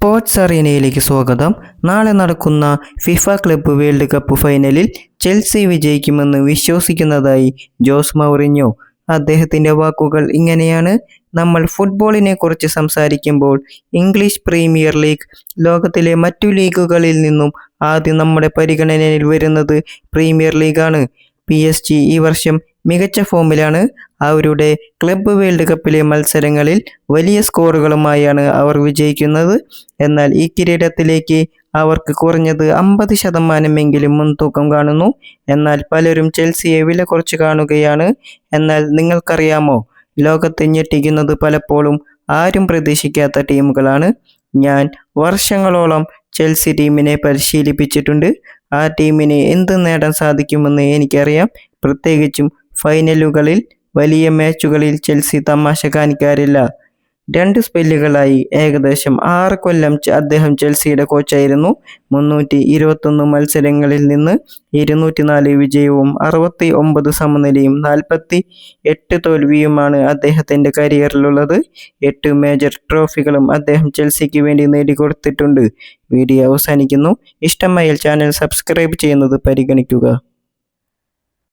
Sports അറീനയിലേക്ക് സ്വാഗതം. നാളെ നടക്കുന്ന ഫിഫ ക്ലബ്ബ് വേൾഡ് കപ്പ് ഫൈനലിൽ ചെൽസി വിജയിക്കുമെന്ന് വിശ്വസിക്കുന്നതായി ജോസ് മൗറിഞ്ഞോ. അദ്ദേഹത്തിന്റെ വാക്കുകൾ ഇങ്ങനെയാണ്. നമ്മൾ ഫുട്ബോളിനെ കുറിച്ച് സംസാരിക്കുമ്പോൾ ഇംഗ്ലീഷ് പ്രീമിയർ ലീഗ് ലോകത്തിലെ മറ്റു ലീഗുകളിൽ നിന്നും ആദ്യം നമ്മുടെ പരിഗണനയിൽ വരുന്നത് പ്രീമിയർ ലീഗാണ്. പി എസ് ജി ഈ വർഷം മികച്ച ഫോമിലാണ് അവരുടെ ക്ലബ്ബ് വേൾഡ് കപ്പിലെ മത്സരങ്ങളിൽ വലിയ സ്കോറുകളുമായാണ് അവർ വിജയിക്കുന്നത്. എന്നാൽ ഈ കിരീടത്തിലേക്ക് അവർക്ക് കുറഞ്ഞത് അമ്പത് ശതമാനമെങ്കിലും മുൻതൂക്കം കാണുന്നു. എന്നാൽ പലരും ചെൽസിയെ വില കുറച്ച് കാണുകയാണ്. എന്നാൽ നിങ്ങൾക്കറിയാമോ ലോകത്തെ ഞെട്ടിക്കുന്നത് പലപ്പോഴും ആരും പ്രതീക്ഷിക്കാത്ത ടീമുകളാണ്. ഞാൻ വർഷങ്ങളോളം ചെൽസി ടീമിനെ പരിശീലിപ്പിച്ചിട്ടുണ്ട്. ആ ടീമിനെ എന്ത് നേടാൻ സാധിക്കുമെന്ന് എനിക്കറിയാം. പ്രത്യേകിച്ചും ഫൈനലുകളിൽ വലിയ മാച്ചുകളിൽ ചെൽസി തമാശ കാണിക്കാറില്ല. രണ്ട് സ്പെല്ലുകളായി ഏകദേശം ആറ് കൊല്ലം അദ്ദേഹം ചെൽസിയുടെ കോച്ചായിരുന്നു. മുന്നൂറ്റി ഇരുപത്തൊന്ന് മത്സരങ്ങളിൽ നിന്ന് ഇരുന്നൂറ്റി നാല് വിജയവും അറുപത്തി ഒമ്പത് സമനിലയും നാൽപ്പത്തി എട്ട് തോൽവിയുമാണ് അദ്ദേഹത്തിന്റെ കരിയറിലുള്ളത്. എട്ട് മേജർ ട്രോഫികളും അദ്ദേഹം ചെൽസിക്ക് വേണ്ടി നേടിക്കൊടുത്തിട്ടുണ്ട്. വീഡിയോ അവസാനിക്കുന്നു. ഇഷ്ടമായാൽ ചാനൽ സബ്സ്ക്രൈബ് ചെയ്യുന്നത് പരിഗണിക്കുക.